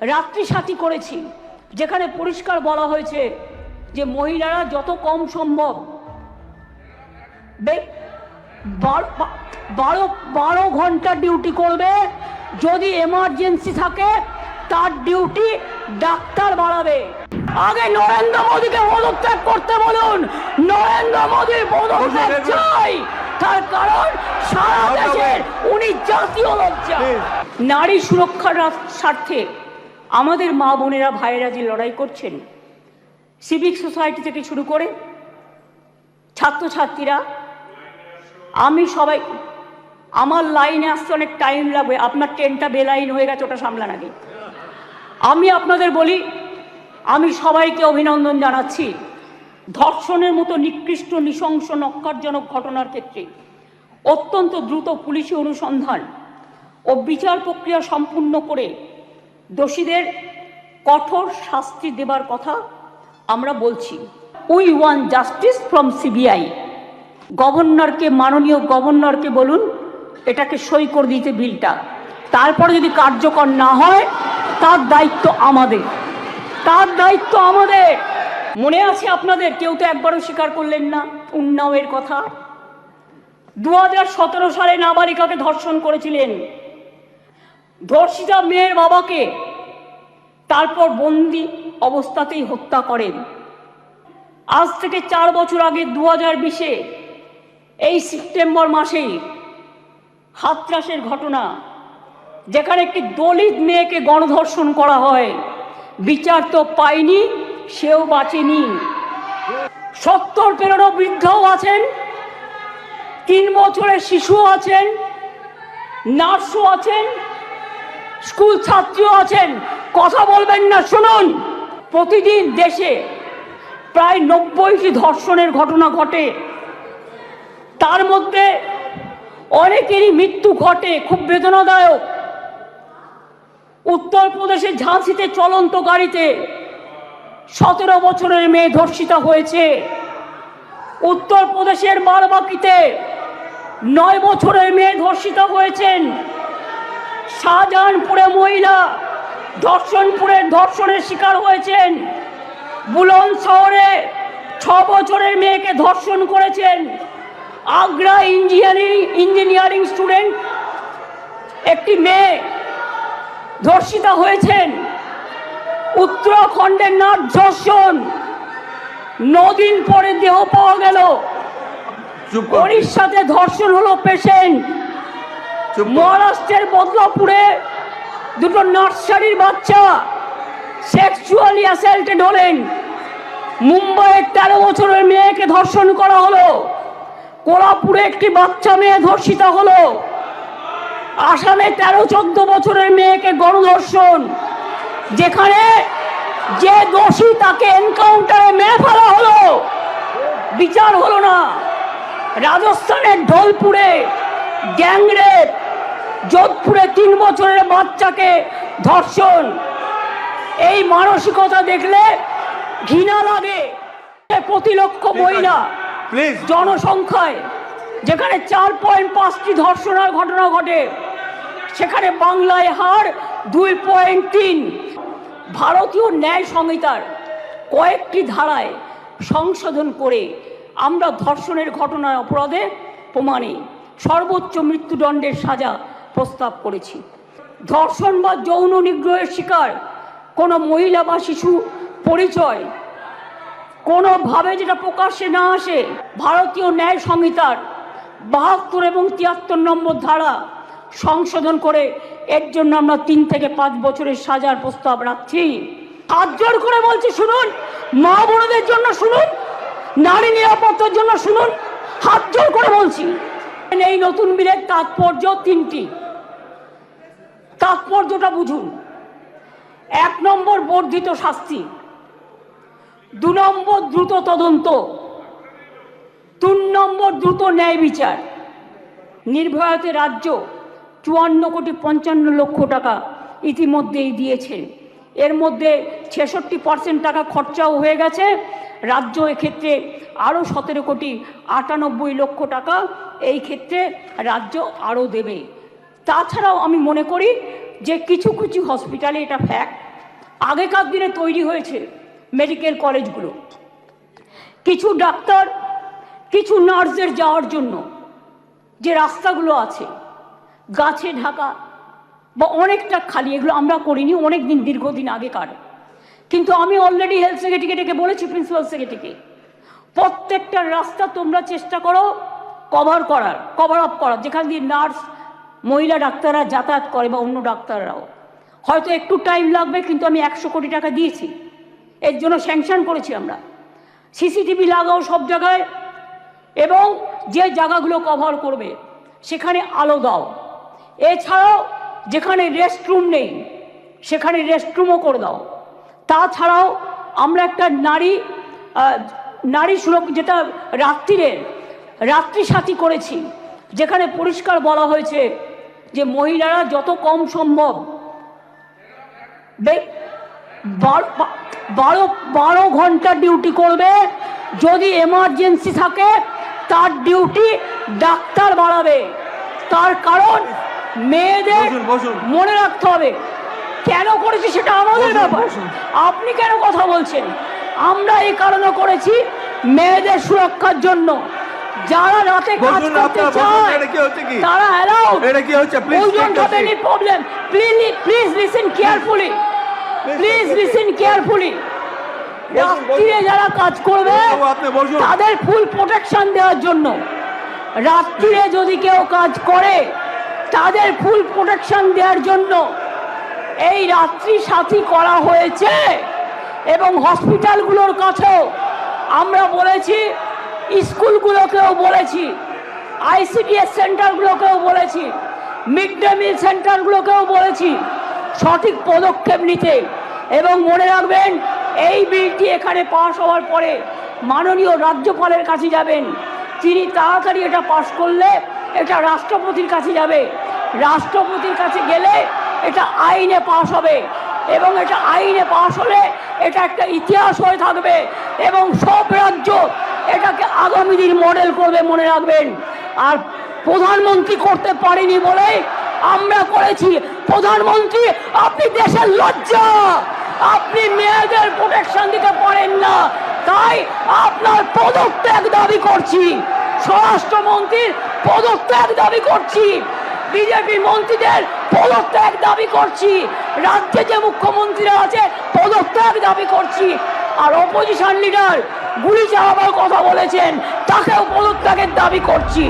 রাত্রি সাথী করেছি যেখানে পরিষ্কার বলা হয়েছে যে মহিলারা যত কম সম্ভব বে- বারো বারো ঘণ্টা ডিউটি করবে যদি এমার্জেন্সি থাকে তার ডিউটি ডাক্তার বাড়াবে। আগে নরেন্দ্র মোদীকে পদত্যাগ করতে বলুন নরেন্দ্র মোদীর পদত্যাগ চাই। তার কারণ সারা দেশের উনি জাতীয় লজ্জা। নারী সুরক্ষার স্বার্থে আমাদের মা বোনেরা, ভাইয়েরা যে লড়াই করছেন সিভিক সোসাইটি থেকে শুরু করে ছাত্রছাত্রীরা, আমি সবাই, আমার লাইনে আসতে অনেক টাইম লাগবে, আপনার ট্রেনটা বেলাইন হয়ে গেছে, ওটা সামলান আগে। আমি আপনাদের বলি, আমি সবাইকে অভিনন্দন জানাচ্ছি, ধর্ষণের মতো নিকৃষ্ট, নৃশংস, নক্কারজনক ঘটনার ক্ষেত্রে। অত্যন্ত দ্রুত পুলিশি অনুসন্ধান ও বিচার প্রক্রিয়া সম্পূর্ণ করে দোষীদের কঠোর শাস্তি দেবার কথা আমরা বলছি। We want justice from CBI গভর্নরকে, মাননীয় গভর্নরকে বলুন, এটাকে সই করে দিতে বিলটা। তারপরে যদি কার্যকর না হয়, তার দায়িত্ব আমাদের। তার দায়িত্ব আমাদের। মনে আছে আপনাদের? কেউ তো একবারও স্বীকার করলেন না। উন্নাওয়ের কথা। দু সালে নাবালিকাকে ধর্ষণ করেছিলেন। ধর্ষিতা মেয়ের বাবাকে তারপর বন্দি অবস্থাতেই হত্যা করেন। আজ থেকে চার বছর আগে দু হাজার বিশে এই সেপ্টেম্বর মাসেই হাতরাসের ঘটনা, যেখানে একটি দলিত মেয়েকে গণধর্ষণ করা হয়। বিচার তো পায়নি সেও বাঁচেনি। সত্তর পেরোনো বৃদ্ধও আছেন, তিন বছরের শিশু আছেন, নার্সও আছেন স্কুল ছাত্রীও আছেন। কথা বলবেন না, শুনুন। প্রতিদিন দেশে প্রায় নব্বইটি ধর্ষণের ঘটনা ঘটে। তার মধ্যে অনেকেরই মৃত্যু ঘটে, খুব বেদনাদায়ক। উত্তরপ্রদেশের ঝাঁসিতে চলন্ত গাড়িতে সতেরো বছরের মেয়ে ধর্ষিতা হয়েছে। উত্তরপ্রদেশের বারবাকিতে নয় বছরের মেয়ে ধর্ষিতা হয়েছেন। শাহজাহানপুরে মহিলা ধর্ষণপুরের ধর্ষণের শিকার হয়েছেন। বুলন শহরে ছ বছরের মেয়েকে ধর্ষণ করেছেন। আগ্রা ইঞ্জিনিয়ারিং ইঞ্জিনিয়ারিং স্টুডেন্ট একটি মেয়ে ধর্ষিতা হয়েছেন। উত্তরাখণ্ডের নাট ধর্ষণ। নদিন পরে দেহ পাওয়া গেল। উড়িষ্যাতে ধর্ষণ হলো পেশেন্ট। মহারাষ্ট্রের বদলাপুরে দুটো নার্সারির বাচ্চা সেক্সুয়ালি অ্যাসাল্টেড হলেন। মুম্বাইয়ের তেরো বছরের মেয়েকে ধর্ষণ করা হলো। কোলাপুরে একটি বাচ্চা মেয়ে ধর্ষিতা হলো। আসামে তেরো চোদ্দ বছরের মেয়েকে গণধর্ষণ, যেখানে যে দোষী তাকে এনকাউন্টারে মেরে ফেলা হলো। বিচার হলো না। রাজস্থানের ঢোলপুরে গ্যাংরেপ যোধপুরে তিন বছরের বাচ্চাকে ধর্ষণ। এই মানসিকতা দেখলে ঘৃণা লাগে। প্রতি লক্ষ মহিলা জনসংখ্যায় যেখানে চার পয়েন্ট পাঁচটি ধর্ষণের ঘটনা ঘটে সেখানে বাংলায় হার দুই পয়েন্ট তিন। ভারতীয় ন্যায় সংহিতার কয়েকটি ধারায় সংশোধন করে আমরা ধর্ষণের ঘটনায় অপরাধে প্রমাণে। সর্বোচ্চ মৃত্যুদণ্ডের সাজা প্রস্তাব করেছি। ধর্ষণ বা যৌন নিগ্রহের শিকার কোনো মহিলা বা শিশু পরিচয় কোনোভাবে যেটা প্রকাশ্যে না আসে, ভারতীয় ন্যায় সংহিতার বাহাত্তর এবং তিয়াত্তর নম্বর ধারা সংশোধন করে এর জন্য আমরা তিন থেকে পাঁচ বছরের সাজার প্রস্তাব রাখছি। হাত জোর করে বলছি, শুনুন, মা বোনদের জন্য শুনুন, নারী নিরাপত্তার জন্য শুনুন, হাত জোর করে বলছি। এই নতুন বিলের তাৎপর্য তিনটি। তাৎপর্যটা বুঝুন। এক নম্বর বর্ধিত শাস্তি, দু নম্বর দ্রুত তদন্ত, তিন নম্বর দ্রুত ন্যায় বিচার। নির্ভয়াতে রাজ্য চুয়ান্ন কোটি পঞ্চান্ন লক্ষ টাকা ইতিমধ্যেই দিয়েছে। এর মধ্যে ছেষট্টি পার্সেন্ট টাকা খরচাও হয়ে গেছে। রাজ্য এক্ষেত্রে আরও সতেরো কোটি আটানব্বই লক্ষ টাকা এই ক্ষেত্রে রাজ্য আরও দেবে। তাছাড়াও আমি মনে করি যে কিছু কিছু হসপিটালে এটা ফ্যাক্ট আগেকার দিনে তৈরি হয়েছে মেডিকেল কলেজগুলো কিছু ডাক্তার কিছু নার্সদের যাওয়ার জন্য যে রাস্তাগুলো আছে, গাছে ঢাকা বা অনেকটা খালি, এগুলো আমরা করিনি অনেক দিন দীর্ঘদিন আগেকার। কিন্তু আমি অলরেডি হেলথ সেক্রেটারিকে ডেকে বলেছি প্রিন্সিপাল সেক্রেটারিকে প্রত্যেকটা রাস্তা তোমরা চেষ্টা করো কভার করার কভার আপ করার। যেখান দিয়ে নার্স মহিলা ডাক্তাররা যাতায়াত করে বা অন্য ডাক্তাররাও। হয়তো একটু টাইম লাগবে, কিন্তু আমি একশো কোটি টাকা দিয়েছি। এর জন্য স্যাংশন করেছি আমরা। সিসিটিভি লাগাও সব জায়গায় এবং যে জায়গাগুলো কভার করবে, সেখানে আলো দাও। এছাড়াও যেখানে রেস্টরুম নেই, সেখানে রেস্টরুমও করে দাও। তাছাড়াও আমরা একটা নারী নারী সুরক্ষা যেটা রাত্রিরের রাত্রি সাথী করেছি, যেখানে পরিষ্কার বলা হয়েছে যে মহিলারা যত কম সম্ভব বার- বারো ঘণ্টা ডিউটি করবে যদি এমার্জেন্সি থাকে তার ডিউটি ডাক্তার বাড়াবে। তার কারণ মেয়েদের। মনে রাখতে হবে। কেন করেছি সেটা আমাদের ব্যাপার। আপনি কেন কথা বলছেন? আমরা এই কারণে করেছি মেয়েদের সুরক্ষার জন্য। যারা রাতে কাজ করতে চায় এটা কি হচ্ছে কি? তারা অ্যালাউড এটা কি হচ্ছে? Take a have any problem please please listen carefully please listen carefully রাত্রিরে যারা কাজ করবে তাদের ফুল প্রোটেকশন দেওয়ার জন্য। রাত্রিরে যদি কেউ কাজ করে তাদের ফুল প্রোটেকশন দেওয়ার জন্য এই রাত্রি সাথী করা হয়েছে এবং হসপিটালগুলোর কাছেও আমরা বলেছি স্কুলগুলোকেও বলেছি আইসিডিএস সেন্টারগুলোকেও বলেছি, মিড ডে মিল সেন্টারগুলোকেও বলেছি, সঠিক পদক্ষেপ নিতে। এবং মনে রাখবেন, এই বিলটি এখানে পাশ হওয়ার পরে মাননীয় রাজ্যপালের কাছে যাবেন। তিনি তাড়াতাড়ি এটা পাশ করলে এটা রাষ্ট্রপতির কাছে যাবে। রাষ্ট্রপতির কাছে গেলে এটা আইনে পাশ হবে। এবং এটা আইনে পাশ হলে এটা একটা ইতিহাস হয়ে থাকবে। এবং সব রাজ্য এটাকে আগামী দিন মডেল করবে মনে রাখবেন। আর প্রধানমন্ত্রী করতে পারেনি বলে আমরা করেছি। প্রধানমন্ত্রী, আপনি দেশের লজ্জা। আপনি মেয়েদের প্রোটেকশন দিতে পারেন না। তাই আপনার পদত্যাগ দাবি করছি। স্বরাষ্ট্রমন্ত্রীর পদত্যাগ দাবি করছি। বিজেপি মন্ত্রীদের পদত্যাগ দাবি করছি। রাজ্যে যে মুখ্যমন্ত্রীরা আছে, পদত্যাগ দাবি করছি। আর অপোজিশন লিডার গুলি চালাবার কথা বলেছেন তাকেও পদত্যাগের দাবি করছি।